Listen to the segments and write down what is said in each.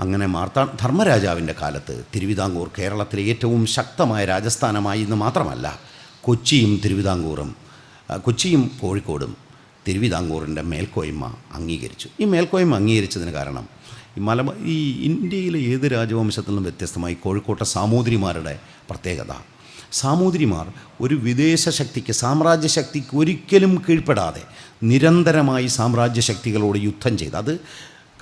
അങ്ങനെ മാർത്താ ധർമ്മരാജാവിന്റെ കാലത്ത് തിരുവിതാംകൂർ കേരളത്തിലെ ഏറ്റവും ശക്തമായ രാജസ്ഥാനമായി എന്ന് മാത്രമല്ല കൊച്ചിയും തിരുവിതാംകൂറും കൊച്ചിയും കോഴിക്കോടും തിരുവിതാംകൂറിന്റെ മേൽക്കോയ്മ അംഗീകരിച്ചു. ഈ മേൽക്കോയ്മ അംഗീകരിച്ചതിന് കാരണം ഈ മലബ ഈ ഇന്ത്യയിലെ ഏത് രാജവംശത്തിൽ നിന്നും വ്യത്യസ്തമായി കോഴിക്കോട്ടെ സാമൂതിരിമാരുടെ പ്രത്യേകത. സാമൂതിരിമാർ ഒരു വിദേശ ശക്തിക്ക് സാമ്രാജ്യ ശക്തിക്ക് ഒരിക്കലും കീഴ്പ്പെടാതെ നിരന്തരമായി സാമ്രാജ്യ ശക്തികളോട് യുദ്ധം ചെയ്ത് അത്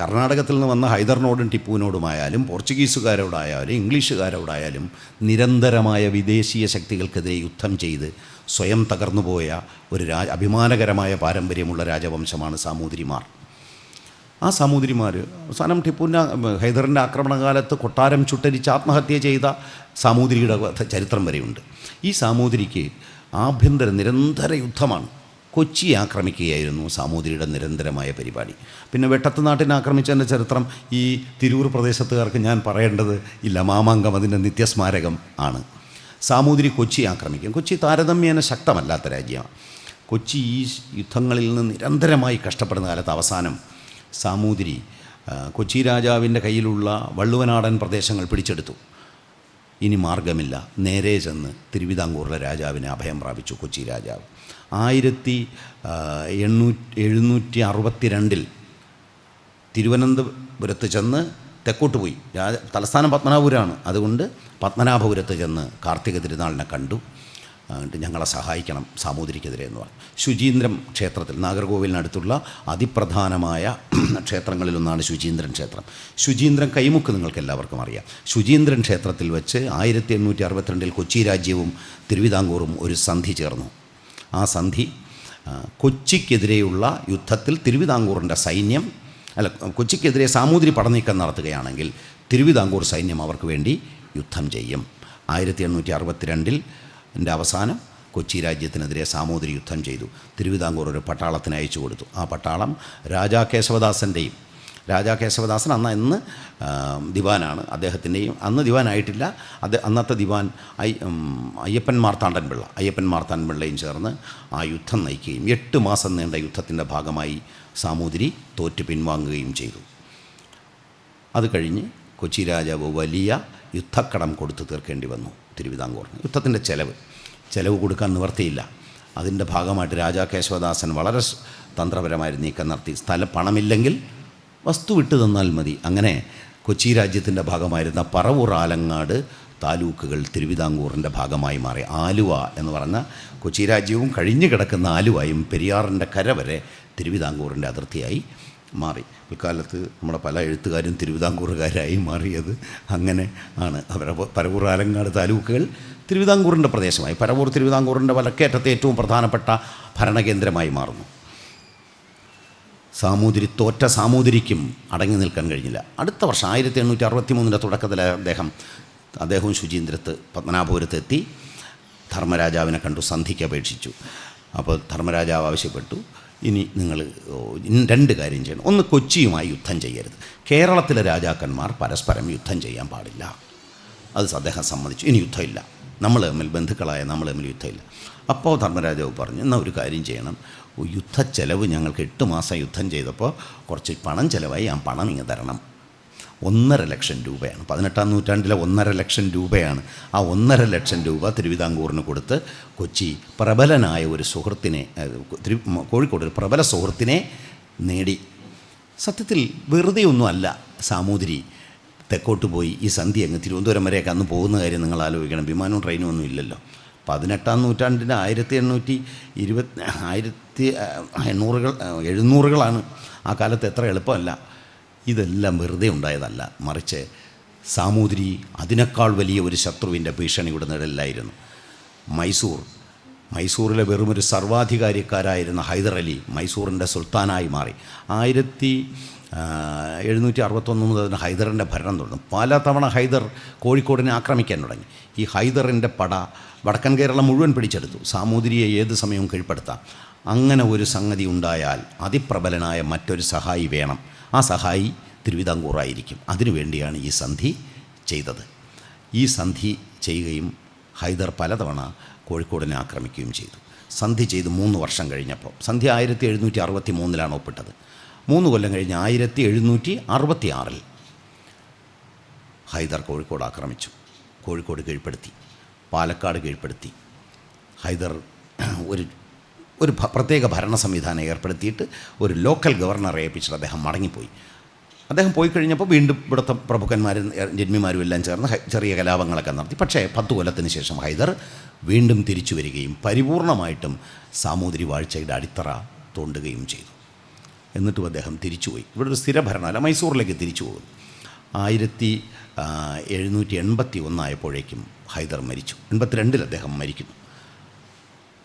കർണാടകത്തിൽ നിന്ന് വന്ന ഹൈദറിനോടും ടിപ്പുവിനോടുമായാലും പോർച്ചുഗീസുകാരോടായാലും ഇംഗ്ലീഷുകാരോടായാലും നിരന്തരമായ വിദേശീയ ശക്തികൾക്കെതിരെ യുദ്ധം ചെയ്ത് സ്വയം തകർന്നുപോയ ഒരു രാജ അഭിമാനകരമായ പാരമ്പര്യമുള്ള രാജവംശമാണ് സാമൂതിരിമാർ. ആ സാമൂതിരിമാർ അവസാനം ടിപ്പുവിന്റെ ഹൈദറിന്റെ ആക്രമണകാലത്ത് കൊട്ടാരം ചുട്ടരിച്ച് ആത്മഹത്യ ചെയ്ത സാമൂതിരിയുടെ ചരിത്രം വരെയുണ്ട്. ഈ സാമൂതിരിക്ക് ആഭ്യന്തര നിരന്തര യുദ്ധമാണ്. കൊച്ചി ആക്രമിക്കുകയായിരുന്നു സാമൂതിരിയുടെ നിരന്തരമായ പരിപാടി. പിന്നെ വെട്ടത്ത് നാട്ടിനെ ആക്രമിച്ചതിന്റെ ചരിത്രം ഈ തിരൂർ പ്രദേശത്തുകാർക്ക് ഞാൻ പറയേണ്ടത് ഇല്ല മാമാങ്കം അതിന്റെ നിത്യസ്മാരകം ആണ്. സാമൂതിരി കൊച്ചി ആക്രമിക്കും. കൊച്ചി താരതമ്യേന ശക്തമല്ലാത്ത രാജ്യമാണ്. കൊച്ചി ഈ യുദ്ധങ്ങളിൽ നിന്ന് നിരന്തരമായി കഷ്ടപ്പെടുന്ന കാലത്ത് അവസാനം സാമൂതിരി കൊച്ചി രാജാവിന്റെ കയ്യിലുള്ള വള്ളുവനാടൻ പ്രദേശങ്ങൾ പിടിച്ചെടുത്തു. ഇനി മാർഗമില്ല നേരെ ചെന്ന് തിരുവിതാംകൂറിലെ രാജാവിനെ അഭയം പ്രാപിച്ചു കൊച്ചി രാജാവ്. ആയിരത്തി എണ്ണൂറ്റി എഴുന്നൂറ്റി അറുപത്തി രണ്ടിൽ തിരുവനന്തപുരത്ത് ചെന്ന് തെക്കോട്ട് പോയി. തലസ്ഥാനം പത്മനാഭപുരമാണ് അതുകൊണ്ട് പത്മനാഭപുരത്ത് ചെന്ന് കാർത്തിക തിരുനാളിനെ കണ്ടു. ഞങ്ങളെ സഹായിക്കണം സാമൂതിരിക്കെതിരെ എന്ന് പറഞ്ഞു. ശുചീന്ദ്രം ക്ഷേത്രത്തിൽ നാഗർകോവിലിനടുത്തുള്ള അതിപ്രധാനമായ ക്ഷേത്രങ്ങളിലൊന്നാണ് ശുചീന്ദ്രൻ ക്ഷേത്രം. ശുചീന്ദ്രൻ കൈമുക്ക് നിങ്ങൾക്ക് എല്ലാവർക്കും അറിയാം. ശുചീന്ദ്രൻ ക്ഷേത്രത്തിൽ വെച്ച് ആയിരത്തി എണ്ണൂറ്റി അറുപത്തിരണ്ടിൽ കൊച്ചി രാജ്യവും തിരുവിതാംകൂറും ഒരു സന്ധി ചേർന്നു. ആ സന്ധി കൊച്ചിക്കെതിരെയുള്ള യുദ്ധത്തിൽ തിരുവിതാംകൂറിന്റെ സൈന്യം അല്ല കൊച്ചിക്കെതിരെ സാമൂതിരി പടനീക്കം നടത്തുകയാണെങ്കിൽ തിരുവിതാംകൂർ സൈന്യം അവർക്ക് വേണ്ടി യുദ്ധം ചെയ്യും. ആയിരത്തി എണ്ണൂറ്റി അറുപത്തിരണ്ടിൽ എന്റെ അവസാനം കൊച്ചി രാജ്യത്തിനെതിരെ സാമൂതിരി യുദ്ധം ചെയ്തു. തിരുവിതാംകൂർ ഒരു പട്ടാളത്തിന് അയച്ചു കൊടുത്തു. ആ പട്ടാളം രാജാ കേശവദാസന്റെയും രാജാ കേശവദാസൻ അന്ന് ഇന്ന് ദിവാനാണ്. അദ്ദേഹത്തിന്റെയും അന്ന് ദിവാനായിട്ടില്ല. അത് അന്നത്തെ ദിവാൻ ഐ അയ്യപ്പൻ മാർത്താണ്ഡൻ പിള്ള അയ്യപ്പൻ മാർത്താണ്ഡൻ പിള്ളയും ചേർന്ന് ആ യുദ്ധം നയിക്കുകയും എട്ട് മാസം നീണ്ട യുദ്ധത്തിന്റെ ഭാഗമായി സാമൂതിരി തോറ്റ് പിൻവാങ്ങുകയും ചെയ്തു. അത് കഴിഞ്ഞ് കൊച്ചി രാജാവ് വലിയ യുദ്ധക്കടം കൊടുത്തു തീർക്കേണ്ടി വന്നു. തിരുവിതാംകൂറിന് യുദ്ധത്തിന്റെ ചെലവ്. ചെലവ് കൊടുക്കാൻ നിവർത്തിയില്ല. അതിന്റെ ഭാഗമായിട്ട് രാജാ കേശവദാസൻ വളരെ തന്ത്രപരമായി നീക്കം നടത്തി. സ്ഥലം പണമില്ലെങ്കിൽ വസ്തു വിട്ടു തന്നാൽ മതി. അങ്ങനെ കൊച്ചി രാജ്യത്തിന്റെ ഭാഗമായിരുന്ന പറവൂർ ആലങ്ങാട് താലൂക്കുകൾ തിരുവിതാംകൂറിന്റെ ഭാഗമായി മാറി. ആലുവ എന്ന് പറഞ്ഞ കൊച്ചി രാജ്യവും കഴിഞ്ഞു കിടക്കുന്ന ആലുവയും പെരിയാറിന്റെ കര വരെ തിരുവിതാംകൂറിന്റെ അതിർത്തിയായി. മാറി. പിൽക്കാലത്ത് നമ്മുടെ പല എഴുത്തുകാരും തിരുവിതാംകൂറുകാരായി മാറിയത് അങ്ങനെ ആണ്. അവരെ പരവൂർ ആലങ്ങാട് താലൂക്കുകൾ തിരുവിതാംകൂറിന്റെ പ്രദേശമായി. പരവൂർ തിരുവിതാംകൂറിന്റെ വലക്കേറ്റത്തെ ഏറ്റവും പ്രധാനപ്പെട്ട ഭരണകേന്ദ്രമായി മാറുന്നു. സാമൂതിരി തോറ്റ സാമൂതിരിക്കും അടങ്ങി നിൽക്കാൻ കഴിഞ്ഞില്ല. അടുത്ത വർഷം ആയിരത്തി എണ്ണൂറ്റി അറുപത്തി മൂന്നിന്റെ തുടക്കത്തിൽ അദ്ദേഹം അദ്ദേഹവും ശുചീന്ദ്രത്ത് പത്മനാഭപുരത്ത് എത്തി. ധർമ്മരാജാവിനെ കണ്ടു സന്ധിക്ക് അപേക്ഷിച്ചു. അപ്പോൾ ധർമ്മരാജാവ് ആവശ്യപ്പെട്ടു. ഇനി നിങ്ങൾ രണ്ട് കാര്യം ചെയ്യണം. ഒന്ന് കൊച്ചിയുമായി യുദ്ധം ചെയ്യരുത്. കേരളത്തിലെ രാജാക്കന്മാർ പരസ്പരം യുദ്ധം ചെയ്യാൻ പാടില്ല. അത് അദ്ദേഹം സമ്മതിച്ചു. ഇനി യുദ്ധമില്ല. നമ്മൾ തമ്മിൽ ബന്ധുക്കളായ നമ്മൾ തമ്മിൽ യുദ്ധമില്ല. അപ്പോൾ ധർമ്മരാജാവ് പറഞ്ഞു എന്നാൽ ഒരു കാര്യം ചെയ്യണം. യുദ്ധ ചെലവ് ഞങ്ങൾക്ക് എട്ട് മാസം യുദ്ധം ചെയ്തപ്പോൾ കുറച്ച് പണം ചിലവായി. ആ പണം ഇങ്ങ് തരണം. ഒന്നര ലക്ഷം രൂപയാണ്. പതിനെട്ടാം നൂറ്റാണ്ടിലെ ഒന്നര ലക്ഷം രൂപയാണ്. ആ ഒന്നര ലക്ഷം രൂപ തിരുവിതാംകൂറിന് കൊടുത്ത് കൊച്ചി പ്രബലനായ ഒരു സുഹൃത്തിനെ തിരു കോഴിക്കോട് ഒരു പ്രബല സുഹൃത്തിനെ നേടി. സത്യത്തിൽ വെറുതെ ഒന്നുമല്ല സാമൂതിരി തെക്കോട്ട് പോയി ഈ സന്ധി അങ്ങ് തിരുവനന്തപുരം വരെയൊക്കെ അന്ന് പോകുന്ന കാര്യം നിങ്ങൾ ആലോചിക്കണം. വിമാനവും ട്രെയിനും ഒന്നും ഇല്ലല്ലോ. പതിനെട്ടാം നൂറ്റാണ്ടിന്റെ ആയിരത്തി എണ്ണൂറ്റി ഇരുപത്തി ആയിരത്തി എണ്ണൂറുകൾ എഴുന്നൂറുകളാണ് ആ കാലത്ത് എത്ര എളുപ്പമല്ല. ഇതെല്ലാം വെറുതെ ഉണ്ടായതല്ല. മറിച്ച് സാമൂതിരി അതിനേക്കാൾ വലിയ ഒരു ശത്രുവിന്റെ ഭീഷണിയുടെ നിഴലിലായിരുന്നു. മൈസൂർ മൈസൂറിലെ വെറുമൊരു സർവാധികാരിക്കാരായിരുന്ന ഹൈദർ അലി മൈസൂറിന്റെ സുൽത്താനായി മാറി. ആയിരത്തി എഴുന്നൂറ്റി അറുപത്തൊന്ന് മുതൽ ഹൈദറിന്റെ ഭരണം തുടർന്നു. പലതവണ ഹൈദർ കോഴിക്കോടിനെ ആക്രമിക്കാൻ തുടങ്ങി. ഈ ഹൈദറിന്റെ പട വടക്കൻ കേരളം മുഴുവൻ പിടിച്ചെടുത്തു. സാമൂതിരിയെ ഏത് സമയവും കീഴ്പ്പെടുത്താം. അങ്ങനെ ഒരു സംഗതി ഉണ്ടായാൽ അതിപ്രബലനായ മറ്റൊരു സഹായി വേണം. ആ സഹായി തിരുവിതാംകൂറായിരിക്കും. അതിനുവേണ്ടിയാണ് ഈ സന്ധി ചെയ്തത്. ഈ സന്ധി ചെയ്യുകയും ഹൈദർ പലതവണ കോഴിക്കോടിനെ ആക്രമിക്കുകയും ചെയ്തു. സന്ധി ചെയ്ത് മൂന്ന് വർഷം കഴിഞ്ഞപ്പോൾ. സന്ധി ആയിരത്തി എഴുന്നൂറ്റി അറുപത്തി മൂന്നിലാണ് ഒപ്പിട്ടത്. മൂന്ന് കൊല്ലം കഴിഞ്ഞ് ആയിരത്തി എഴുന്നൂറ്റി അറുപത്തി ആറിൽ ഹൈദർ കോഴിക്കോട് ആക്രമിച്ചു. കോഴിക്കോട് കീഴ്പ്പെടുത്തി. പാലക്കാട് കീഴ്പ്പെടുത്തി. ഹൈദർ ഒരു ഒരു പ്രത്യേക ഭരണ സംവിധാനം ഏർപ്പെടുത്തിയിട്ട് ഒരു ലോക്കൽ ഗവർണറെ ഏൽപ്പിച്ചിട്ട് അദ്ദേഹം മടങ്ങിപ്പോയി. അദ്ദേഹം പോയി കഴിഞ്ഞപ്പോൾ വീണ്ടും ഇവിടുത്തെ പ്രഭുക്കന്മാരും ജന്മിമാരും എല്ലാം ചേർന്ന് ചെറിയ കലാപങ്ങളൊക്കെ നടത്തി. പക്ഷേ പത്ത് കൊല്ലത്തിന് ശേഷം ഹൈദർ വീണ്ടും തിരിച്ചു വരികയും പരിപൂർണമായിട്ടും സാമൂതിരി വാഴ്ചയുടെ അടിത്തറ തോണ്ടുകയും ചെയ്തു. എന്നിട്ടും അദ്ദേഹം തിരിച്ചുപോയി ഇവിടെ ഒരു സ്ഥിര ഭരണമല്ല മൈസൂറിലേക്ക് തിരിച്ചു പോകും ആയിരത്തി എഴുന്നൂറ്റി എൺപത്തി ഒന്നായപ്പോഴേക്കും ഹൈദർ മരിച്ചു. എൺപത്തിരണ്ടിൽ അദ്ദേഹം മരിക്കുന്നു.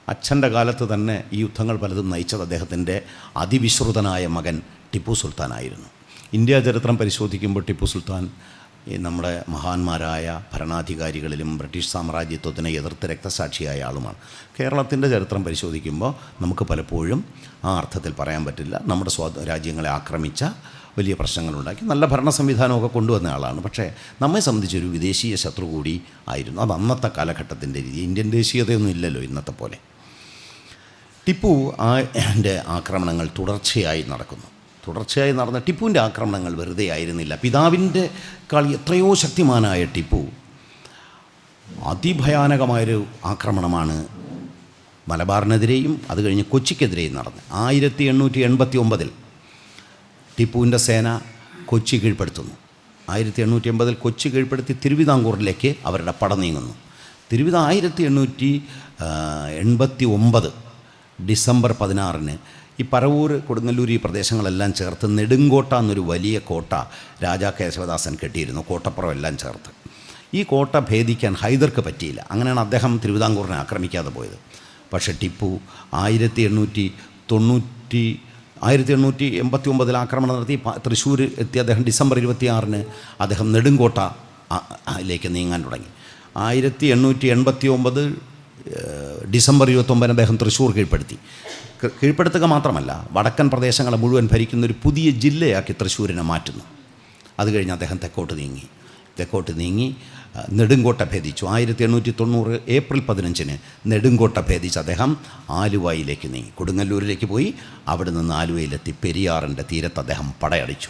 അച്ഛന്റെ കാലത്ത് തന്നെ ഈ യുദ്ധങ്ങൾ പലതും നയിച്ചത് അദ്ദേഹത്തിന്റെ അതിവിശ്രുതനായ മകൻ ടിപ്പു സുൽത്താനായിരുന്നു. ഇന്ത്യ ചരിത്രം പരിശോധിക്കുമ്പോൾ ടിപ്പു സുൽത്താൻ നമ്മുടെ മഹാന്മാരായ ഭരണാധികാരികളിലും ബ്രിട്ടീഷ് സാമ്രാജ്യത്വത്തിനെ എതിർത്ത് രക്തസാക്ഷിയായ ആളുമാണ്. കേരളത്തിന്റെ ചരിത്രം പരിശോധിക്കുമ്പോൾ നമുക്ക് പലപ്പോഴും ആ അർത്ഥത്തിൽ പറയാൻ പറ്റില്ല. നമ്മുടെ സ്വാ രാജ്യങ്ങളെ ആക്രമിച്ച വലിയ പ്രശ്നങ്ങളുണ്ടാക്കി. നല്ല ഭരണ സംവിധാനമൊക്കെ കൊണ്ടുവന്ന ആളാണ്. പക്ഷേ നമ്മെ സംബന്ധിച്ചൊരു വിദേശീയ ശത്രു കൂടി ആയിരുന്നു. അത് അന്നത്തെ കാലഘട്ടത്തിന്റെ രീതി. ഇന്ത്യൻ ദേശീയതയൊന്നും ഇല്ലല്ലോ ഇന്നത്തെ പോലെ. ടിപ്പു ആ എന്റെ ആക്രമണങ്ങൾ തുടർച്ചയായി നടക്കുന്നു. തുടർച്ചയായി നടന്ന ടിപ്പുവിന്റെ ആക്രമണങ്ങൾ വെറുതെ ആയിരുന്നില്ല. പിതാവിന്റെ കളി എത്രയോ ശക്തിമാനായ ടിപ്പു അതിഭയാനകമായൊരു ആക്രമണമാണ് മലബാറിനെതിരെയും അത് കഴിഞ്ഞ് കൊച്ചിക്കെതിരെയും നടന്നത്. ആയിരത്തി എണ്ണൂറ്റി എൺപത്തി ഒമ്പതിൽ ടിപ്പുവിന്റെ സേന കൊച്ചി കീഴ്പ്പെടുത്തുന്നു. ആയിരത്തി എണ്ണൂറ്റി എൺപതിൽ കൊച്ചി കീഴ്പ്പെടുത്തി തിരുവിതാംകൂറിലേക്ക് അവരുടെ പട നീങ്ങുന്നു. തിരുവിത ആയിരത്തി എണ്ണൂറ്റി എൺപത്തി ഒമ്പത് ഡിസംബർ പതിനാറിന് ഈ പറവൂർ കൊടുങ്ങല്ലൂർ ഈ പ്രദേശങ്ങളെല്ലാം ചേർത്ത് നെടുങ്കോട്ട എന്നൊരു വലിയ കോട്ട രാജാ കേശവദാസൻ കെട്ടിയിരുന്നു. കോട്ടപ്പുറം എല്ലാം ചേർത്ത്. ഈ കോട്ട ഭേദിക്കാൻ ഹൈദർക്ക് പറ്റിയില്ല. അങ്ങനെയാണ് അദ്ദേഹം തിരുവിതാംകൂറിനെ ആക്രമിക്കാതെ പോയത്. പക്ഷേ ടിപ്പു ആയിരത്തി എണ്ണൂറ്റി തൊണ്ണൂറ്റി ആയിരത്തി എണ്ണൂറ്റി എൺപത്തി ഒമ്പതിൽ ആക്രമണം നടത്തി തൃശ്ശൂർ എത്തി അദ്ദേഹം ഡിസംബർ ഇരുപത്തിയാറിന് അദ്ദേഹം നെടുങ്കോട്ട ലേക്ക് നീങ്ങാൻ തുടങ്ങി. ആയിരത്തി എണ്ണൂറ്റി എൺപത്തി ഒമ്പത് ഡിസംബർ ഇരുപത്തൊമ്പതിന് അദ്ദേഹം തൃശ്ശൂർ കീഴ്പ്പെടുത്തി. കീഴ്പ്പെടുത്തുക മാത്രമല്ല വടക്കൻ പ്രദേശങ്ങളെ മുഴുവൻ ഭരിക്കുന്ന ഒരു പുതിയ ജില്ലയാക്കി തൃശ്ശൂരിനെ മാറ്റുന്നു. അത് കഴിഞ്ഞ് അദ്ദേഹം തെക്കോട്ട് നീങ്ങി. തെക്കോട്ട് നീങ്ങി നെടുങ്കോട്ട ഭേദിച്ചു ആയിരത്തി എണ്ണൂറ്റി തൊണ്ണൂറ് ഏപ്രിൽ പതിനഞ്ചിന് നെടുങ്കോട്ട ഭേദിച്ച് അദ്ദേഹം ആലുവയിലേക്ക് നീങ്ങി. കൊടുങ്ങല്ലൂരിലേക്ക് പോയി അവിടെ നിന്ന് ആലുവയിലെത്തി പെരിയാറിന്റെ തീരത്ത് അദ്ദേഹം പടയടിച്ചു.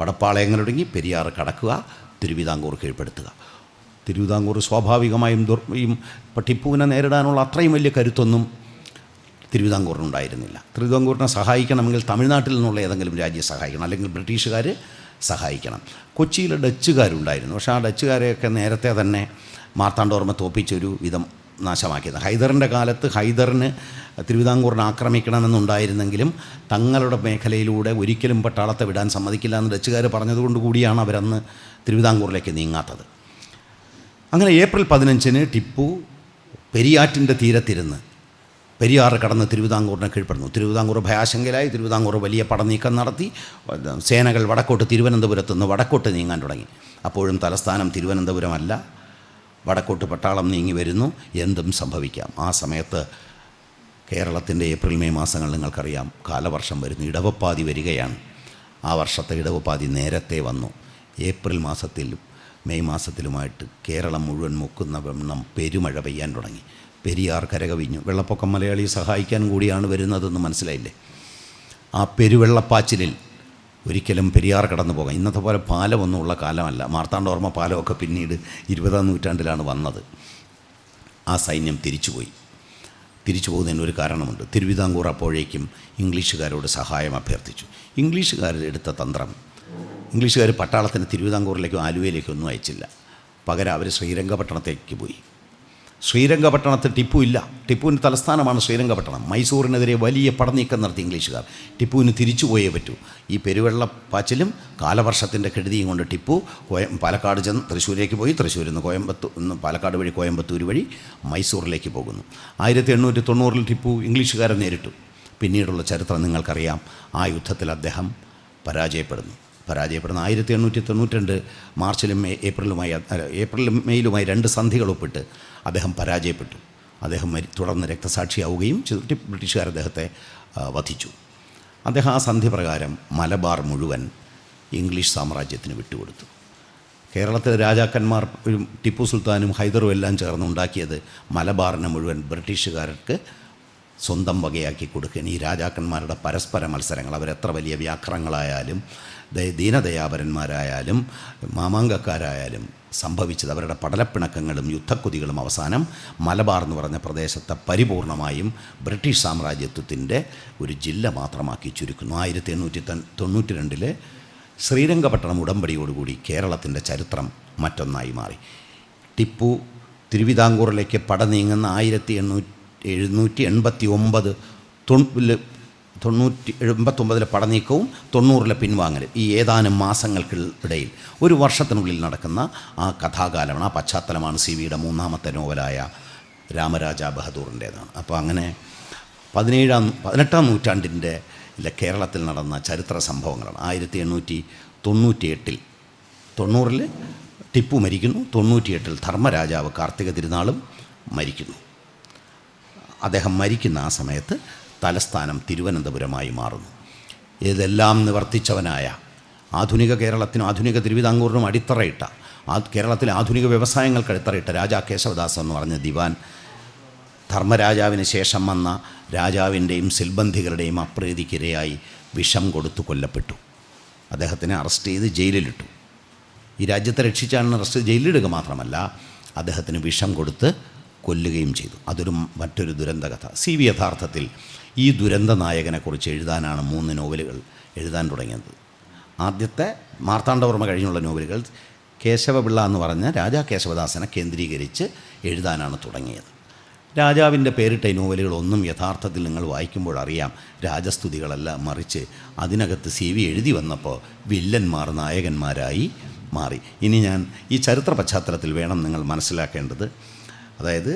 പടപ്പാളയങ്ങളൊടുങ്ങി പെരിയാറ് കടക്കുക തിരുവിതാംകൂർ കീഴ്പ്പെടുത്തുക. തിരുവിതാംകൂർ സ്വാഭാവികമായും ദുർ ഈ ടിപ്പുവിനെ നേരിടാനുള്ള അത്രയും വലിയ കരുത്തൊന്നും തിരുവിതാംകൂറിനുണ്ടായിരുന്നില്ല. തിരുവിതാംകൂറിനെ സഹായിക്കണമെങ്കിൽ തമിഴ്നാട്ടിൽ നിന്നുള്ള ഏതെങ്കിലും രാജ്യം സഹായിക്കണം അല്ലെങ്കിൽ ബ്രിട്ടീഷുകാർ സഹായിക്കണം. കൊച്ചിയിൽ ഡച്ചുകാരുണ്ടായിരുന്നു. പക്ഷേ ആ ഡച്ചുകാരെയൊക്കെ നേരത്തെ തന്നെ മാർത്താണ്ഡോർമ്മ തോപ്പിച്ചൊരു വിധം നാശമാക്കിയത്. ഹൈദറിന്റെ കാലത്ത് ഹൈദറിന് തിരുവിതാംകൂറിനെ ആക്രമിക്കണമെന്നുണ്ടായിരുന്നെങ്കിലും തങ്ങളുടെ മേഖലയിലൂടെ ഒരിക്കലും പട്ടാളത്തെ വിടാൻ സമ്മതിക്കില്ല എന്ന് ഡച്ചുകാർ പറഞ്ഞതുകൊണ്ട് കൂടിയാണ് അവരന്ന് തിരുവിതാംകൂറിലേക്ക് നീങ്ങാത്തത്. അങ്ങനെ ഏപ്രിൽ പതിനഞ്ചിന് ടിപ്പു പെരിയാറ്റിന്റെ തീരത്തിരുന്ന് പെരിയാറ് കടന്ന് തിരുവിതാംകൂറിനെ കീഴ്പ്പെടുന്നു. തിരുവിതാംകൂർ ഭയാശങ്കയിലായി തിരുവിതാംകൂർ വലിയ പടനീക്കം നടത്തി. സേനകൾ വടക്കോട്ട് തിരുവനന്തപുരത്ത് നിന്ന് വടക്കോട്ട് നീങ്ങാൻ തുടങ്ങി. അപ്പോഴും തലസ്ഥാനം തിരുവനന്തപുരമല്ല. വടക്കോട്ട് പട്ടാളം നീങ്ങി വരുന്നു. എന്തും സംഭവിക്കാം. ആ സമയത്ത് കേരളത്തിന്റെ ഏപ്രിൽ മെയ് മാസങ്ങൾ നിങ്ങൾക്കറിയാം. കാലവർഷം വരുന്നു. ഇടവപ്പാതി വരികയാണ്. ആ വർഷത്തെ ഇടവപ്പാതി നേരത്തെ വന്നു. ഏപ്രിൽ മാസത്തിലും മെയ് മാസത്തിലുമായിട്ട് കേരളം മുഴുവൻ മുക്കുന്ന വെണ്ണം പെരുമഴ പെയ്യാൻ തുടങ്ങി. പെരിയാർ കരകവിഞ്ഞു. വെള്ളപ്പൊക്കം മലയാളിയെ സഹായിക്കാൻ കൂടിയാണ് വരുന്നതെന്ന് മനസ്സിലായില്ലേ? ആ പെരുവെള്ളപ്പാച്ചിലിൽ ഒരിക്കലും പെരിയാർ കടന്നു പോകാം ഇന്നത്തെ പോലെ പാലമൊന്നും ഉള്ള കാലമല്ല. മാർത്താണ്ഡോർമ്മ പാലമൊക്കെ പിന്നീട് ഇരുപതാം നൂറ്റാണ്ടിലാണ് വന്നത്. ആ സൈന്യം തിരിച്ചുപോയി. തിരിച്ചു പോകുന്നതിന് ഒരു കാരണമുണ്ട്. തിരുവിതാംകൂർ അപ്പോഴേക്കും ഇംഗ്ലീഷുകാരോട് സഹായം അഭ്യർത്ഥിച്ചു. ഇംഗ്ലീഷുകാരെടുത്ത തന്ത്രം ഇംഗ്ലീഷുകാർ പട്ടാളത്തിന് തിരുവിതാംകൂറിലേക്കും ആലുവയിലേക്കും ഒന്നും അയച്ചില്ല. പകരം അവർ ശ്രീരംഗപട്ടണത്തേക്ക് പോയി. ശ്രീരംഗപട്ടണത്ത് ടിപ്പു ഇല്ല. ടിപ്പുവിന്റെ തലസ്ഥാനമാണ് ശ്രീരംഗപട്ടണം. മൈസൂറിനെതിരെ വലിയ പടനീക്കം നടത്തി ഇംഗ്ലീഷുകാർ ടിപ്പുവിന് തിരിച്ചു പോയേ പറ്റൂ. ഈ പെരുവെള്ള പെരുവെള്ളപ്പാച്ചിലും കാലവർഷത്തിന്റെ കെടുതിയും കൊണ്ട് ടിപ്പു കോയം പാലക്കാട് ചെന്ന് തൃശ്ശൂരിലേക്ക് പോയി. തൃശ്ശൂരിൽ നിന്ന് കോയമ്പത്തൂർ പാലക്കാട് വഴി കോയമ്പത്തൂർ വഴി മൈസൂറിലേക്ക് പോകുന്നു. ആയിരത്തി എണ്ണൂറ്റി തൊണ്ണൂറിൽ ടിപ്പു ഇംഗ്ലീഷുകാരെ നേരിട്ടു. പിന്നീടുള്ള ചരിത്രം നിങ്ങൾക്കറിയാം. ആ യുദ്ധത്തിൽ അദ്ദേഹം പരാജയപ്പെടുന്നു. പരാജയപ്പെടുന്ന ആയിരത്തി എണ്ണൂറ്റി തൊണ്ണൂറ്റിരണ്ട് മാർച്ചിലും മെയ് ഏപ്രിലുമായി ഏപ്രിലും മെയ്യിലുമായി രണ്ട് സന്ധികൾ ഒപ്പിട്ട് അദ്ദേഹം പരാജയപ്പെട്ടു. അദ്ദേഹം തുടർന്ന് രക്തസാക്ഷിയാവുകയും ചെയ്തു ബ്രിട്ടീഷുകാർ അദ്ദേഹത്തെ വധിച്ചു. അദ്ദേഹം ആ സന്ധി പ്രകാരം മലബാർ മുഴുവൻ ഇംഗ്ലീഷ് സാമ്രാജ്യത്തിന് വിട്ടുകൊടുത്തു. കേരളത്തിലെ രാജാക്കന്മാർ ടിപ്പു സുൽത്താനും ഹൈദറും എല്ലാം ചേർന്ന് ഉണ്ടാക്കിയത് മലബാറിനെ മുഴുവൻ ബ്രിട്ടീഷുകാർക്ക് സ്വന്തം വകയാക്കി കൊടുക്കുകയാണ് ഈ രാജാക്കന്മാരുടെ പരസ്പര മത്സരങ്ങൾ അവരെത്ര വലിയ വ്യാക്രങ്ങളായാലും ദയ- ദീനദയാപരന്മാരായാലും മാമാങ്കക്കാരായാലും സംഭവിച്ചത് അവരുടെ പടലപ്പിണക്കങ്ങളും യുദ്ധക്കുതികളും അവസാനം മലബാർ എന്ന് പറഞ്ഞ പ്രദേശത്തെ പരിപൂർണമായും ബ്രിട്ടീഷ് സാമ്രാജ്യത്വത്തിന്റെ ഒരു ജില്ല മാത്രമാക്കി ചുരുക്കുന്നു. ആയിരത്തി എണ്ണൂറ്റി തൊണ്ണൂറ്റി രണ്ടിലെ ശ്രീരംഗപട്ടണം ഉടമ്പടിയോടുകൂടി കേരളത്തിന്റെ ചരിത്രം മറ്റൊന്നായി മാറി. ടിപ്പു തിരുവിതാംകൂറിലേക്ക് പട നീങ്ങുന്ന ആയിരത്തി എണ്ണൂറ്റി എഴുന്നൂറ്റി എൺപത്തി ഒമ്പത് തൊണ്ണൂറ്റി എൺപത്തൊമ്പതിലെ പടനീക്കവും തൊണ്ണൂറിലെ പിൻവാങ്ങലും ഈ ഏതാനും മാസങ്ങൾക്കിടയിൽ ഒരു വർഷത്തിനുള്ളിൽ നടക്കുന്ന ആ കഥാകാലമാണ് ആ പശ്ചാത്തലമാണ് സി വിയുടെ മൂന്നാമത്തെ നോവലായ രാമരാജ ബഹദൂറിന്റേതാണ്. അപ്പോൾ അങ്ങനെ പതിനേഴാം പതിനെട്ടാം നൂറ്റാണ്ടിന്റെ കേരളത്തിൽ നടന്ന ചരിത്ര സംഭവങ്ങളാണ്. ആയിരത്തി എണ്ണൂറ്റി തൊണ്ണൂറ്റി എട്ടിൽ തൊണ്ണൂറിൽ ടിപ്പു മരിക്കുന്നു തൊണ്ണൂറ്റിയെട്ടിൽ ധർമ്മരാജാവ് കാർത്തിക തിരുനാളും മരിക്കുന്നു. അദ്ദേഹം മരിക്കുന്ന ആ സമയത്ത് തലസ്ഥാനം തിരുവനന്തപുരമായി മാറുന്നു. ഇതെല്ലാം നിവർത്തിച്ചവനായ ആധുനിക കേരളത്തിനും ആധുനിക തിരുവിതാംകൂറിനും അടിത്തറയിട്ട ആ കേരളത്തിലെ ആധുനിക വ്യവസായങ്ങൾക്ക് അടിത്തറയിട്ട രാജാ കേശവദാസ് എന്ന് പറഞ്ഞ ദിവാൻ ധർമ്മരാജാവിന് ശേഷം വന്ന രാജാവിന്റെയും സിൽബന്ധികളുടെയും അപ്രീതിക്കിരയായി വിഷം കൊടുത്തു കൊല്ലപ്പെട്ടു. അദ്ദേഹത്തിനെ അറസ്റ്റ് ചെയ്ത് ജയിലിലിട്ടു. ഈ രാജ്യത്തെ രക്ഷിച്ചാണ് അറസ്റ്റ് ജയിലിലിടുക മാത്രമല്ല അദ്ദേഹത്തിന് വിഷം കൊടുത്ത് കൊല്ലുകയും ചെയ്തു. അതൊരു മറ്റൊരു ദുരന്തകഥ സി വി യഥാർത്ഥത്തിൽ ഈ ദുരന്ത നായകനെക്കുറിച്ച് എഴുതാനാണ് മൂന്ന് നോവലുകൾ എഴുതാൻ തുടങ്ങിയത്. ആദ്യത്തെ മാർത്താണ്ഡവർമ്മ കഴിഞ്ഞുള്ള നോവലുകൾ കേശവപിള്ള എന്ന് പറഞ്ഞ രാജാ കേശവദാസനെ കേന്ദ്രീകരിച്ച് എഴുതാനാണ് തുടങ്ങിയത്. രാജാവിന്റെ പേരിട്ട നോവലുകളൊന്നും യഥാർത്ഥത്തിൽ നിങ്ങൾ വായിക്കുമ്പോൾ അറിയാം. രാജസ്തുതികളല്ല മറിച്ച് അതിനകത്ത് സി വി എഴുതി വന്നപ്പോൾ വില്ലന്മാർ നായകന്മാരായി മാറി. ഇനി ഞാൻ ഈ ചരിത്ര പശ്ചാത്തലത്തിൽ വേണം നിങ്ങൾ മനസ്സിലാക്കേണ്ടത്. അതായത്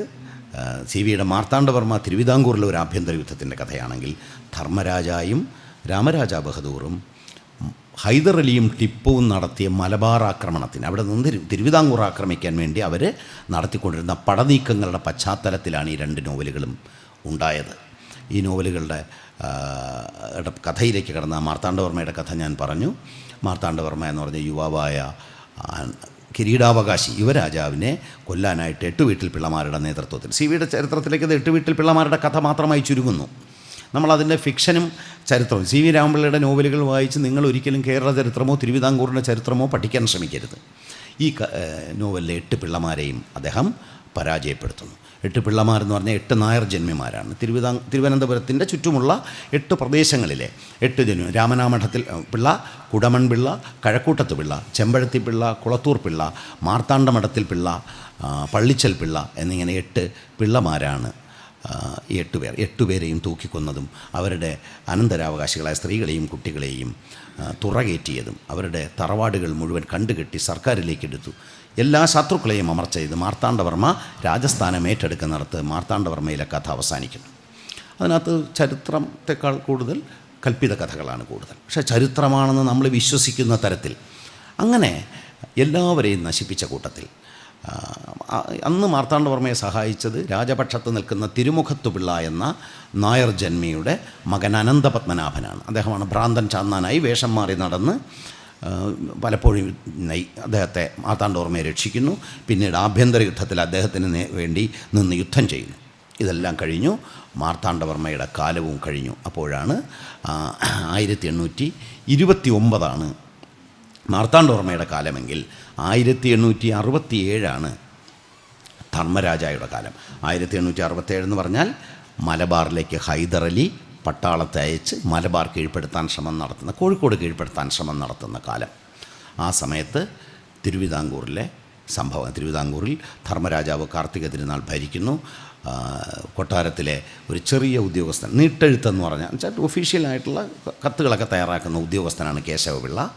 സി വിയുടെ മാർത്താണ്ഡവർമ്മ തിരുവിതാംകൂറിലെ ഒരു ആഭ്യന്തര യുദ്ധത്തിന്റെ കഥയാണെങ്കിൽ ധർമ്മരാജായും രാമരാജ ബഹദൂറും ഹൈദർ അലിയും ടിപ്പുവും നടത്തിയ മലബാർ ആക്രമണത്തിന് അവിടെ നിന്ന് തിരു- തിരുവിതാംകൂർ ആക്രമിക്കാൻ വേണ്ടി അവർ നടത്തിക്കൊണ്ടിരുന്ന പടനീക്കങ്ങളുടെ പശ്ചാത്തലത്തിലാണ് ഈ രണ്ട് നോവലുകളും ഉണ്ടായത്. ഈ നോവലുകളുടെ കഥയിലേക്ക് കടന്ന മാർത്താണ്ഡവർമ്മയുടെ കഥ ഞാൻ പറഞ്ഞു. മാർത്താണ്ഡവർമ്മ എന്ന് പറഞ്ഞ യുവാവായ കിരീടാവകാശി യുവരാജാവിനെ കൊല്ലാനായിട്ട് എട്ട് വീട്ടിൽ പിള്ളമാരുടെ നേതൃത്വത്തിൽ. സി വിയുടെ ചരിത്രത്തിലേക്ക് ഇത് എട്ട് വീട്ടിൽ പിള്ളമാരുടെ കഥ മാത്രമായി ചുരുങ്ങുന്നു. നമ്മളതിന്റെ ഫിക്ഷനും ചരിത്രവും. സി വി രാമപിള്ളയുടെ നോവലുകൾ വായിച്ച് നിങ്ങൾ ഒരിക്കലും കേരള ചരിത്രമോ തിരുവിതാംകൂറിന്റെ ചരിത്രമോ പഠിക്കാൻ ശ്രമിക്കരുത്. ഈ നോവലിലെ എട്ട് പിള്ളമാരെയും അദ്ദേഹം പരാജയപ്പെടുത്തുന്നു. എട്ട് പിള്ളമാരെന്ന് പറഞ്ഞാൽ എട്ട് നായർ ജന്മിമാരാണ്. തിരുവിതാ തിരുവനന്തപുരത്തിന്റെ ചുറ്റുമുള്ള എട്ട് പ്രദേശങ്ങളിലെ എട്ട് ജന്മി രാമനാമഠത്തിൽ പിള്ള കുടമൺ പിള്ള കഴക്കൂട്ടത്ത് പിള്ള ചെമ്പഴത്തി പിള്ള കുളത്തൂർ പിള്ള മാർത്താണ്ഡമഠത്തിൽ പിള്ള പള്ളിച്ചൽ പിള്ള എന്നിങ്ങനെ എട്ട് പിള്ളമാരാണ് ഈ എട്ടുപേർ എട്ടുപേരെയും തൂക്കിക്കൊന്നതും അവരുടെ അനന്തരാവകാശികളായ സ്ത്രീകളെയും കുട്ടികളെയും തുറകേറ്റിയതും അവരുടെ തറവാടുകൾ മുഴുവൻ കണ്ടുകെട്ടി സർക്കാരിലേക്ക് എടുത്തു എല്ലാ ശത്രുക്കളെയും അമർച്ച ചെയ്ത് മാർത്താണ്ഡവർമ്മ രാജസ്ഥാനം ഏറ്റെടുക്കുന്നിടത്ത് മാർത്താണ്ഡവർമ്മയിലെ കഥ അവസാനിക്കുന്നു. അതിനകത്ത് ചരിത്രത്തെക്കാൾ കൂടുതൽ കൽപ്പിത കഥകളാണ് കൂടുതൽ. പക്ഷേ ചരിത്രമാണെന്ന് നമ്മൾ വിശ്വസിക്കുന്ന തരത്തിൽ അങ്ങനെ എല്ലാവരെയും നശിപ്പിച്ച കൂട്ടത്തിൽ അന്ന് മാർത്താണ്ഡവർമ്മയെ സഹായിച്ചത് രാജപക്ഷത്ത് നിൽക്കുന്ന തിരുമുഖത്തു പിള്ള എന്ന നായർ ജന്മിയുടെ മകൻ അനന്തപത്മനാഭനാണ്. അദ്ദേഹമാണ് ഭ്രാന്തൻ ചാന്നാനായി വേഷം മാറി നടന്ന് പലപ്പോഴും അദ്ദേഹത്തെ മാർത്താണ്ഡവർമ്മയെ രക്ഷിക്കുന്നു. പിന്നീട് ആഭ്യന്തര യുദ്ധത്തിൽ അദ്ദേഹത്തിന് വേണ്ടി നിന്ന് യുദ്ധം ചെയ്യുന്നു. ഇതെല്ലാം കഴിഞ്ഞു. മാർത്താണ്ഡവർമ്മയുടെ കാലവും കഴിഞ്ഞു. അപ്പോഴാണ് ആയിരത്തി എണ്ണൂറ്റി ഇരുപത്തി ഒമ്പതാണ് മാർത്താണ്ഡവർമ്മയുടെ കാലമെങ്കിൽ ആയിരത്തി എണ്ണൂറ്റി അറുപത്തി ഏഴാണ് ധർമ്മരാജായുടെ കാലം. ആയിരത്തി എണ്ണൂറ്റി അറുപത്തേഴ് എന്ന് പറഞ്ഞാൽ മലബാറിലേക്ക് ഹൈദർ അലി പട്ടാളത്തെ അയച്ച് മലബാർ കീഴ്പ്പെടുത്താൻ ശ്രമം നടത്തുന്ന കോഴിക്കോട് കീഴ്പ്പെടുത്താൻ ശ്രമം നടത്തുന്ന കാലം. ആ സമയത്ത് തിരുവിതാംകൂറിലെ സംഭവം തിരുവിതാംകൂറിൽ ധർമ്മരാജാവ് കാർത്തിക തിരുനാൾ ഭരിക്കുന്നു. കൊട്ടാരത്തിലെ ഒരു ചെറിയ ഉദ്യോഗസ്ഥൻ നീട്ടെഴുത്തെന്ന് പറഞ്ഞാൽ വെച്ചാൽ ഒഫീഷ്യലായിട്ടുള്ള കത്തുകളൊക്കെ തയ്യാറാക്കുന്ന ഉദ്യോഗസ്ഥനാണ് കേശവപിള്ള.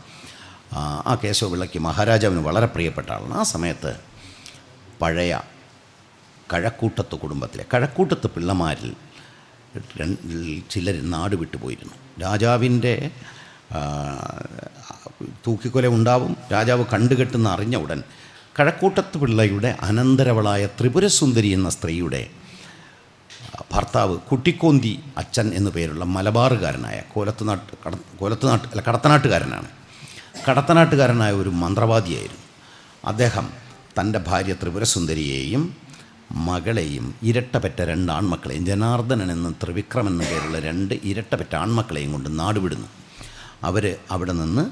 ആ, കേശവപിള്ളയ്ക്ക് മഹാരാജാവിന് വളരെ പ്രിയപ്പെട്ട ആളാണ്. ആ സമയത്ത് പഴയ കഴക്കൂട്ടത്ത് കുടുംബത്തിലെ കഴക്കൂട്ടത്ത് പിള്ളമാരിൽ ചിലർ നാട് വിട്ടു പോയിരുന്നു. രാജാവിന്റെ തൂക്കിക്കൊല ഉണ്ടാവും. രാജാവ് കണ്ടുകെട്ടുന്ന അറിഞ്ഞ ഉടൻ കഴക്കൂട്ടത്ത് പിള്ളയുടെ അനന്തരവളായ ത്രിപുരസുന്ദരി എന്ന സ്ത്രീയുടെ ഭർത്താവ് കുട്ടിക്കോന്തി അച്ഛൻ എന്നു പേരുള്ള മലബാറുകാരനായ കോലത്തുനാട്ട് കട കോലത്തുനാട്ട് അല്ല കടത്തനാട്ടുകാരനാണ്. കടത്തനാട്ടുകാരനായ ഒരു മന്ത്രവാദിയായിരുന്നു. അദ്ദേഹം തന്റെ ഭാര്യ ത്രിപുരസുന്ദരിയെയും മകളെയും ഇരട്ടപ്പെട്ട രണ്ട് ആൺമക്കളെയും ജനാർദ്ദനൻ എന്നും ത്രിവിക്രം എന്ന പേരുള്ള രണ്ട് ഇരട്ടപ്പെട്ട ആൺമക്കളെയും കൊണ്ട് നാടുവിടുന്നു. അവർ അവിടെ നിന്ന്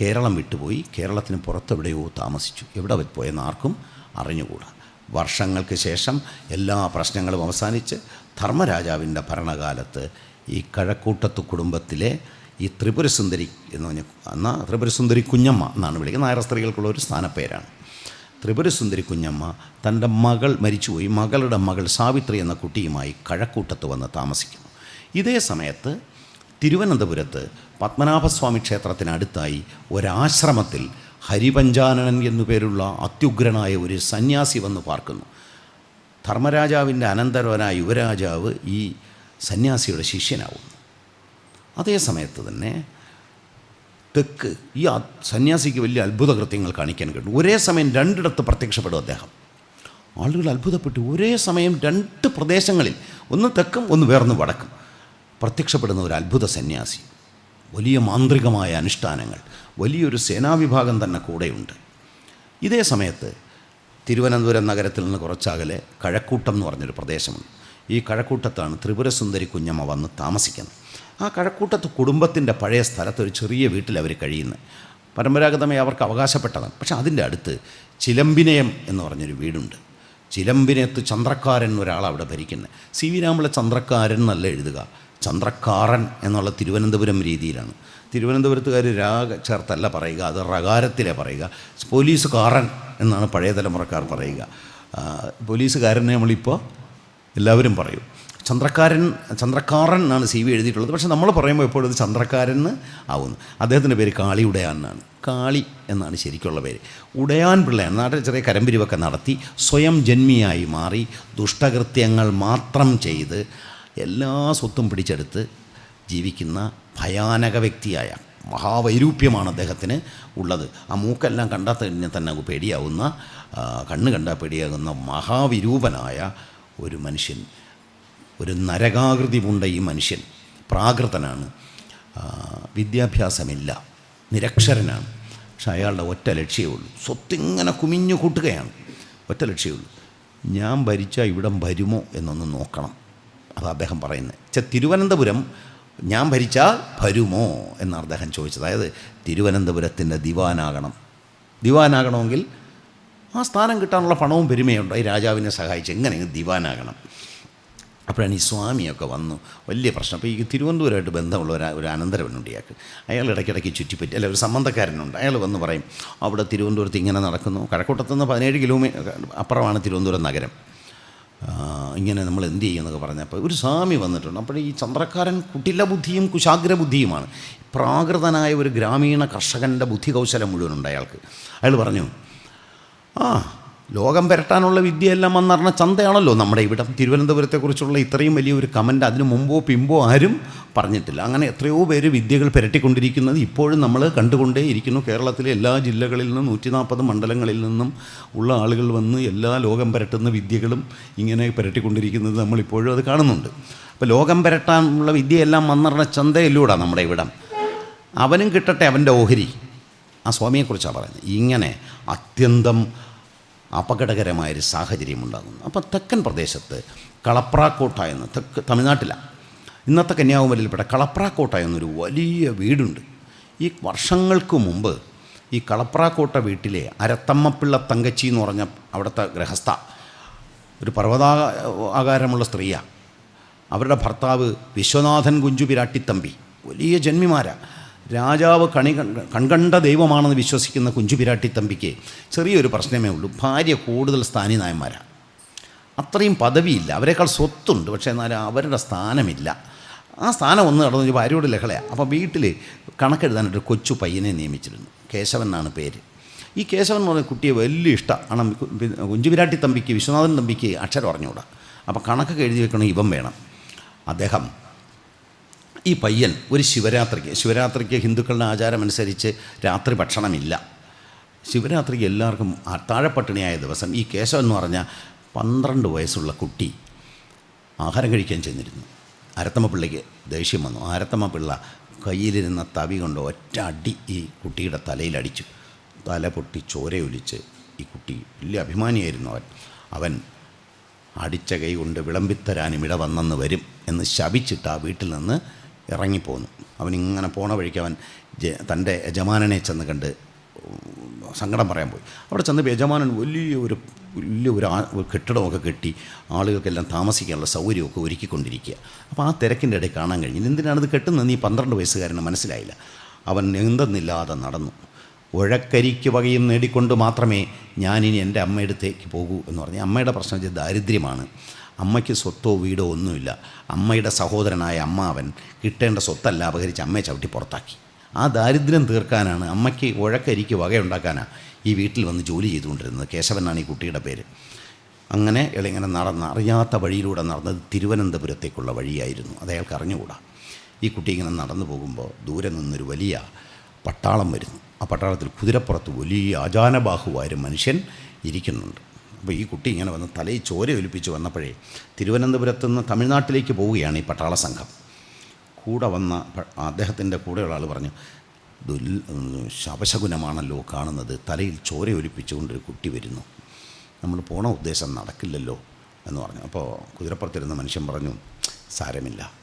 കേരളം വിട്ടുപോയി കേരളത്തിന് പുറത്തെവിടെയോ താമസിച്ചു. എവിടെ പോയെന്ന് ആർക്കും അറിഞ്ഞുകൂടാ. വർഷങ്ങൾക്ക് ശേഷം എല്ലാ പ്രശ്നങ്ങളും അവസാനിച്ച് ധർമ്മരാജാവിന്റെ ഭരണകാലത്ത് ഈ കഴക്കൂട്ടത്ത് കുടുംബത്തിലെ ഈ ത്രിപുരസുന്ദരി എന്ന് പറഞ്ഞ എന്നാൽ ത്രിപുരസുന്ദരി കുഞ്ഞമ്മ എന്നാണ് വിളിക്കുന്നത്. നായർ സ്ത്രീകൾക്കുള്ള ഒരു സ്ഥാനപ്പേരാണ്. ത്രിപുരസുന്ദരി കുഞ്ഞമ്മ തന്റെ മകൾ മരിച്ചുപോയി. മകളുടെ മകൾ സാവിത്രി എന്ന കുട്ടിയുമായി കഴക്കൂട്ടത്ത് വന്ന് താമസിക്കുന്നു. ഇതേ സമയത്ത് തിരുവനന്തപുരത്ത് പത്മനാഭസ്വാമി ക്ഷേത്രത്തിനടുത്തായി ഒരാശ്രമത്തിൽ ഹരിപഞ്ചാനനൻ എന്നു പേരുള്ള അത്യുഗ്രനായ ഒരു സന്യാസി വന്ന് പാർക്കുന്നു. ധർമ്മരാജാവിന്റെ അനന്തരവനായ യുവരാജാവ് ഈ സന്യാസിയുടെ ശിഷ്യനാവുന്നു. അതേ സമയത്ത് തന്നെ തെക്ക്. ഈ സന്യാസിക്ക് വലിയ അത്ഭുത കൃത്യങ്ങൾ കാണിക്കാൻ കഴിയും. ഒരേ സമയം രണ്ടിടത്ത് പ്രത്യക്ഷപ്പെടും അദ്ദേഹം. ആളുകൾ അത്ഭുതപ്പെട്ടു. ഒരേ സമയം രണ്ട് പ്രദേശങ്ങളിൽ ഒന്ന് തെക്കും ഒന്ന് വേർന്ന് വടക്കും പ്രത്യക്ഷപ്പെടുന്ന ഒരു അത്ഭുത സന്യാസി. വലിയ മാന്ത്രികമായ അനുഷ്ഠാനങ്ങൾ. വലിയൊരു സേനാവിഭാഗം തന്നെ കൂടെയുണ്ട്. ഇതേ സമയത്ത് തിരുവനന്തപുരം നഗരത്തിൽ നിന്ന് കുറച്ചകലെ കഴക്കൂട്ടം എന്ന് പറഞ്ഞൊരു പ്രദേശമുണ്ട്. ഈ കഴക്കൂട്ടത്താണ് ത്രിപുരസുന്ദരി കുഞ്ഞമ്മ വന്ന് താമസിക്കുന്നത്. ആ കഴക്കൂട്ടത്ത് കുടുംബത്തിന്റെ പഴയ സ്ഥലത്ത് ഒരു ചെറിയ വീട്ടിൽ അവർ കഴിയുന്നത് പരമ്പരാഗതമായി അവർക്ക് അവകാശപ്പെട്ടതാണ്. പക്ഷെ അതിന്റെ അടുത്ത് ചിലമ്പിനയം എന്ന് പറഞ്ഞൊരു വീടുണ്ട്. ചിലമ്പിനയത്ത് ചന്ദ്രക്കാരൻ എന്നൊരാൾ അവിടെ ഭരിക്കുന്നത് സി വി രാമുള്ള ചന്ദ്രക്കാരൻ എന്നല്ല എഴുതുക. ചന്ദ്രക്കാരൻ എന്നുള്ള തിരുവനന്തപുരം രീതിയിലാണ്. തിരുവനന്തപുരത്തുകാർ രാഗ ചേർത്തല്ല പറയുക അത് റകാരത്തിലെ പറയുക. പോലീസുകാരൻ എന്നാണ് പഴയ തലമുറക്കാർ പറയുക. പോലീസുകാരനെ നമ്മളിപ്പോൾ എല്ലാവരും പറയും. ചന്ദ്രക്കാരൻ ചന്ദ്രക്കാരൻ എന്നാണ് സി വി എഴുതിയിട്ടുള്ളത്. പക്ഷേ നമ്മൾ പറയുമ്പോൾ എപ്പോഴും ഇത് ചന്ദ്രക്കാരൻ ആവുന്നു. അദ്ദേഹത്തിന്റെ പേര് കാളി ഉടയാൻ എന്നാണ്. കാളി എന്നാണ് ശരിക്കുള്ള പേര്. ഉടയാൻ പിള്ളയാണ്. നാട്ടിൽ ചെറിയ കരമ്പിരിവൊക്കെ നടത്തി സ്വയം ജന്മിയായി മാറി ദുഷ്ടകൃത്യങ്ങൾ മാത്രം ചെയ്ത് എല്ലാ സ്വത്തും പിടിച്ചെടുത്ത് ജീവിക്കുന്ന ഭയാനക വ്യക്തിയായ മഹാവൈരൂപ്യമാണ് അദ്ദേഹത്തിന് ഉള്ളത്. ആ മൂക്കെല്ലാം കണ്ടാൽ തന്നെ തന്നെ പേടിയാവുന്ന കണ്ണ് കണ്ടാൽ പേടിയാകുന്ന മഹാവിരൂപനായ ഒരു മനുഷ്യൻ ഒരു നരകാകൃതി പൂണ്ട ഈ മനുഷ്യൻ. പ്രാകൃതനാണ്. വിദ്യാഭ്യാസമില്ല. നിരക്ഷരനാണ്. പക്ഷെ അയാളുടെ ഒറ്റ ലക്ഷ്യമേ ഉള്ളൂ. സ്വത്തിങ്ങനെ കുമിഞ്ഞു കൂട്ടുകയാണ്. ഒറ്റ ലക്ഷ്യമേ ഉള്ളൂ. ഞാൻ ഭരിച്ചാൽ ഇവിടം വരുമോ എന്നൊന്ന് നോക്കണം. അത് അദ്ദേഹം പറയുന്നത്. ചെ തിരുവനന്തപുരം ഞാൻ ഭരിച്ചാൽ വരുമോ എന്നാണ് അദ്ദേഹം ചോദിച്ചത്. അതായത് തിരുവനന്തപുരത്തിന്റെ ദിവാനാകണം. ദിവാനാകണമെങ്കിൽ ആ സ്ഥാനം കിട്ടാനുള്ള പണവും പെരുമയുണ്ട്. ഈ രാജാവിനെ സഹായിച്ച് എങ്ങനെ ദിവാനാകണം? അപ്പോഴാണ് ഈ സ്വാമിയൊക്കെ വന്നു. വലിയ പ്രശ്നം. അപ്പോൾ ഈ തിരുവനന്തപുരമായിട്ട് ബന്ധമുള്ള ഒരു ഒരു അനന്തരവനുണ്ട് ഇയാൾക്ക് അയാൾ ഇടയ്ക്കിടയ്ക്ക് ചുറ്റിപ്പറ്റി അല്ല ഒരു സംബന്ധക്കാരനുണ്ട്. അയാൾ വന്ന് പറയും അവിടെ തിരുവനന്തപുരത്ത് ഇങ്ങനെ നടക്കുന്നു. കഴക്കൂട്ടത്തു നിന്ന് പതിനേഴ് കിലോമീറ്റർ അപ്പുറമാണ് തിരുവനന്തപുരം നഗരം. ഇങ്ങനെ നമ്മൾ എന്ത് ചെയ്യുമെന്നൊക്കെ പറഞ്ഞപ്പോൾ ഒരു സ്വാമി വന്നിട്ടുണ്ട്. അപ്പോൾ ഈ ചന്ദ്രക്കാരൻ കുട്ടില ബുദ്ധിയും കുശാഗ്ര ബുദ്ധിയുമാണ്. പ്രാകൃതനായ ഒരു ഗ്രാമീണ കർഷകന്റെ ബുദ്ധി കൗശലം മുഴുവനുണ്ട് അയാൾക്ക്. അയാൾ പറഞ്ഞു ആ ലോകം പുരട്ടാനുള്ള വിദ്യയെല്ലാം വന്നറിഞ്ഞ ചന്തയാണല്ലോ നമ്മുടെ ഇവിടം. തിരുവനന്തപുരത്തെക്കുറിച്ചുള്ള ഇത്രയും വലിയൊരു കമന്റ് അതിനു മുമ്പോ പിമ്പോ ആരും പറഞ്ഞിട്ടില്ല. അങ്ങനെ എത്രയോ പേര് വിദ്യകൾ പുരട്ടിക്കൊണ്ടിരിക്കുന്നത് ഇപ്പോഴും നമ്മൾ കണ്ടുകൊണ്ടേ ഇരിക്കുന്നു. കേരളത്തിലെ എല്ലാ ജില്ലകളിൽ നിന്നും നൂറ്റി നാൽപ്പത് മണ്ഡലങ്ങളിൽ നിന്നും ഉള്ള ആളുകൾ വന്ന് എല്ലാ ലോകം പുരട്ടുന്ന വിദ്യകളും ഇങ്ങനെ പുരട്ടിക്കൊണ്ടിരിക്കുന്നത് നമ്മളിപ്പോഴും അത് കാണുന്നുണ്ട്. അപ്പോൾ ലോകം പുരട്ടാനുള്ള വിദ്യയെല്ലാം വന്നറിഞ്ഞ ചന്തയിലൂടെ നമ്മുടെ ഇവിടം. അവനും കിട്ടട്ടെ അവന്റെ ഓഹരി. ആ സ്വാമിയെക്കുറിച്ചാണ് പറയുന്നത്. ഇങ്ങനെ അത്യന്തം അപകടകരമായൊരു സാഹചര്യം ഉണ്ടാകുന്നു അപ്പോൾ തെക്കൻ പ്രദേശത്ത് കളപ്രാക്കോട്ട എന്ന് തെക്ക് തമിഴ്നാട്ടിലാണ്. ഇന്നത്തെ കന്യാകുമാരിയിൽപ്പെട്ട കളപ്രാക്കോട്ട എന്നൊരു വലിയ വീടുണ്ട്. ഈ വർഷങ്ങൾക്ക് മുമ്പ് ഈ കളപ്രാക്കോട്ട വീട്ടിലെ അരത്തമ്മപ്പിള്ള തങ്കച്ചി എന്ന് പറഞ്ഞ അവിടുത്തെ ഗൃഹസ്ഥ ഒരു പർവതാ ആകാരമുള്ള സ്ത്രീയാണ് അവരുടെ ഭർത്താവ് വിശ്വനാഥൻ കുഞ്ചു പിരാട്ടിത്തമ്പി. വലിയ ജന്മിമാരാ. രാജാവ് കണി കണ്ട- കൺകണ്ട ദൈവമാണെന്ന് വിശ്വസിക്കുന്ന കുഞ്ചുപിരാട്ടിത്തമ്പിക്ക് ചെറിയൊരു പ്രശ്നമേ ഉള്ളൂ. ഭാര്യ കൂടുതൽ സ്ഥാനിനായന്മാരാണ് അത്രയും പദവിയില്ല. അവരെക്കാൾ സ്വത്തുണ്ട്. പക്ഷേ എന്നാൽ അവരുടെ സ്ഥാനമില്ല. ആ സ്ഥാനം ഒന്ന് നടന്നു ഭാര്യയോട് ലഹളയാണ് അപ്പോൾ വീട്ടിൽ കണക്കെഴുതാനായിട്ട് ഒരു കൊച്ചു പയ്യനെ നിയമിച്ചിരുന്നു. കേശവൻ എന്നാണ് പേര്. ഈ കേശവൻ എന്ന് പറഞ്ഞ കുട്ടിയെ വലിയ ഇഷ്ടമാണ് കുഞ്ചുപിരാട്ടി തമ്പിക്ക് വിശ്വനാഥൻ തമ്പിക്ക് അക്ഷരം അറിഞ്ഞുകൂടാ. അപ്പോൾ കണക്കൊക്കെ എഴുതി വെക്കണം ഇവൻ വേണം. അദ്ദേഹം ഈ പയ്യൻ ഒരു ശിവരാത്രിക്ക് ശിവരാത്രിക്ക് ഹിന്ദുക്കളുടെ ആചാരമനുസരിച്ച് രാത്രി ഭക്ഷണമില്ല. ശിവരാത്രിക്ക് എല്ലാവർക്കും അത്താഴപ്പട്ടിണിയായ ദിവസം ഈ കേശവൻ എന്ന് പറഞ്ഞ പന്ത്രണ്ട് വയസ്സുള്ള കുട്ടി ആഹാരം കഴിക്കാൻ ചെന്നിരുന്നു. അരത്തമ്മ പിള്ളയ്ക്ക് ദേഷ്യം വന്നു. ആരത്തമ്മ പിള്ള കയ്യിലിരുന്ന തവി കൊണ്ട് ഒറ്റ അടി ഈ കുട്ടിയുടെ തലയിലടിച്ചു തല പൊട്ടി ചോരയൊലിച്ച് ഈ കുട്ടി വലിയ അഭിമാനിയായിരുന്നു അവൻ. അവൻ അടിച്ച കൈ കൊണ്ട് വിളമ്പിത്തരാനും ഇട വന്നെന്ന് വരും എന്ന് ശപിച്ചിട്ട് ആ വീട്ടിൽ നിന്ന് ഇറങ്ങിപ്പോന്നു. അവനിങ്ങനെ പോണ വഴിക്ക് അവൻ തന്റെ യജമാനനെ ചെന്ന് കണ്ട് സങ്കടം പറയാൻ പോയി. അവിടെ ചെന്നപ്പോൾ യജമാനൻ വലിയൊരു വലിയ ഒരു കെട്ടിടമൊക്കെ കെട്ടി ആളുകൾക്കെല്ലാം താമസിക്കാനുള്ള സൗകര്യമൊക്കെ ഒരുക്കിക്കൊണ്ടിരിക്കുക. അപ്പോൾ ആ തിരക്കിന്റെ ഇടയിൽ കാണാൻ കഴിഞ്ഞു. എന്തിനാണിത് കെട്ടുന്നത്? നീ പന്ത്രണ്ട് വയസ്സുകാരന് മനസ്സിലായില്ല. അവൻ എന്തെന്നില്ലാതെ നടന്നു. ഉഴക്കരിക്ക് വകയും നേടിക്കൊണ്ട് മാത്രമേ ഞാനിനി എന്റെ അമ്മയുടെ തേക്ക് പോകൂ എന്ന് പറഞ്ഞു. അമ്മയുടെ പ്രശ്നം വെച്ചാൽ ദാരിദ്ര്യമാണ്. അമ്മയ്ക്ക് സ്വത്തോ വീടോ ഒന്നുമില്ല. അമ്മയുടെ സഹോദരനായ അമ്മാവൻ കിട്ടേണ്ട സ്വത്തല്ല അപഹരിച്ച് അമ്മയെ ചവിട്ടി പുറത്താക്കി. ആ ദാരിദ്ര്യം തീർക്കാനാണ് അമ്മയ്ക്ക് ഉഴക്കരിക്ക് വകയുണ്ടാക്കാനാണ് ഈ വീട്ടിൽ വന്ന് ജോലി ചെയ്തുകൊണ്ടിരുന്നത്. കേശവനാണ് ഈ കുട്ടിയുടെ പേര്. അങ്ങനെ ഇളിങ്ങനെ നടന്ന അറിയാത്ത വഴിയിലൂടെ നടന്നത് തിരുവനന്തപുരത്തേക്കുള്ള വഴിയായിരുന്നു. അത് അയാൾക്ക് അറിഞ്ഞുകൂടാ. ഈ കുട്ടി ഇങ്ങനെ നടന്നു പോകുമ്പോൾ ദൂരെ നിന്നൊരു വലിയ പട്ടാളം വരുന്നു. ആ പട്ടാളത്തിൽ കുതിരപ്പുറത്ത് വലിയ ആചാനബാഹുവായ ഒരു മനുഷ്യൻ ഇരിക്കുന്നുണ്ട്. അപ്പോൾ ഈ കുട്ടി ഇങ്ങനെ വന്ന് തലയിൽ ചോര ഒലിപ്പിച്ച് വന്നപ്പോഴേ തിരുവനന്തപുരത്ത് നിന്ന് തമിഴ്നാട്ടിലേക്ക് പോവുകയാണ് ഈ പട്ടാള സംഘം. കൂടെ വന്ന അദ്ദേഹത്തിന്റെ കൂടെയുള്ള ആൾ പറഞ്ഞു ദുൽ ശപശകുനമാണല്ലോ കാണുന്നത്. തലയിൽ ചോര ഒലിപ്പിച്ചുകൊണ്ടൊരു കുട്ടി വരുന്നു. നമ്മൾ പോണ ഉദ്ദേശം നടക്കില്ലല്ലോ എന്ന് പറഞ്ഞു. അപ്പോൾ കുതിരപ്പുറത്തിരുന്ന മനുഷ്യൻ പറഞ്ഞു സാരമില്ല.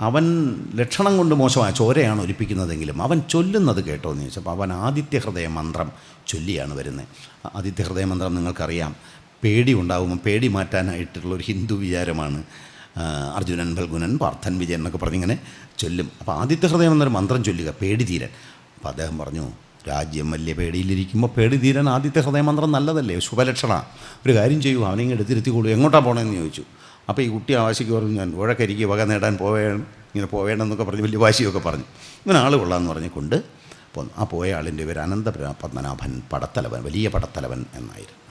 അവൻ ലക്ഷണം കൊണ്ട് മോശമായ ചോരയാണ് ഒലിപ്പിക്കുന്നതെങ്കിലും അവൻ ചൊല്ലുന്നത് കേട്ടോ എന്ന് ചോദിച്ചപ്പോൾ അവൻ ആദിത്യ ഹൃദയ മന്ത്രം ചൊല്ലിയാണ് വരുന്നത്. ആദിത്യ ഹൃദയ മന്ത്രം നിങ്ങൾക്കറിയാം. പേടി ഉണ്ടാകുമ്പോൾ പേടി മാറ്റാനായിട്ടുള്ള ഒരു ഹിന്ദു വിചാരമാണ് അർജുനൻ ഫൽഗുനൻ പാർത്ഥൻ വിജയൻ എന്നൊക്കെ പറഞ്ഞിങ്ങനെ ചൊല്ലും. അപ്പോൾ ആദിത്യ ഹൃദയം എന്നൊരു മന്ത്രം ചൊല്ലുക പേടി തീരാൻ. അപ്പോൾ അദ്ദേഹം പറഞ്ഞു രാജ്യം വലിയ പേടിയിലിരിക്കുമ്പോൾ പേടി തീരാൻ ആദിത്യ ഹൃദയമന്ത്രം നല്ലതല്ലേ? ശുഭലക്ഷണ. ഒരു കാര്യം ചെയ്യൂ അവനെ ഇങ്ങോട്ട് എടുത്തിരുത്തിക്കൊള്ളൂ എങ്ങോട്ടാണ് പോകണമെന്ന് ചോദിച്ചു. അപ്പോൾ ഈ കുട്ടി ആവാശിക്ക് പറഞ്ഞു ഞാൻ ഉഴക്കരിക്ക് വക നേടാൻ പോവേണം ഇങ്ങനെ പോവേണ്ടെന്നൊക്കെ പറഞ്ഞ് വലിയ വാശിയൊക്കെ പറഞ്ഞു. ഇങ്ങനെ ആൾ കൊള്ളാമെന്ന് പറഞ്ഞ് കൊണ്ട് പോന്നു. ആ പോയ ആളിന്റെ പേര് അനന്ത പത്മനാഭൻ പടത്തലവൻ വലിയ പടത്തലവൻ എന്നായിരുന്നു.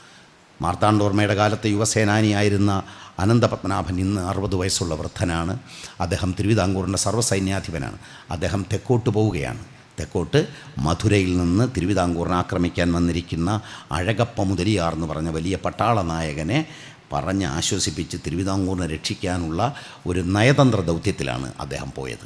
മാർത്താണ്ഡോർമ്മയുടെ കാലത്തെ യുവസേനാനിയായിരുന്ന അനന്ത പത്മനാഭൻ ഇന്ന് അറുപത് വയസ്സുള്ള വൃദ്ധനാണ്. അദ്ദേഹം തിരുവിതാംകൂറിന്റെ സർവസൈന്യാധിപനാണ്. അദ്ദേഹം തെക്കോട്ട് പോവുകയാണ്. തെക്കോട്ട് മധുരയിൽ നിന്ന് തിരുവിതാംകൂറിനെ ആക്രമിക്കാൻ വന്നിരിക്കുന്ന അഴകപ്പ മുതലിയാർ എന്ന് പറഞ്ഞ വലിയ പട്ടാള നായകനെ പറഞ്ഞ് ആശ്വസിപ്പിച്ച് തിരുവിതാംകൂറിനെ രക്ഷിക്കാനുള്ള ഒരു നയതന്ത്ര ദൗത്യത്തിലാണ് അദ്ദേഹം പോയത്.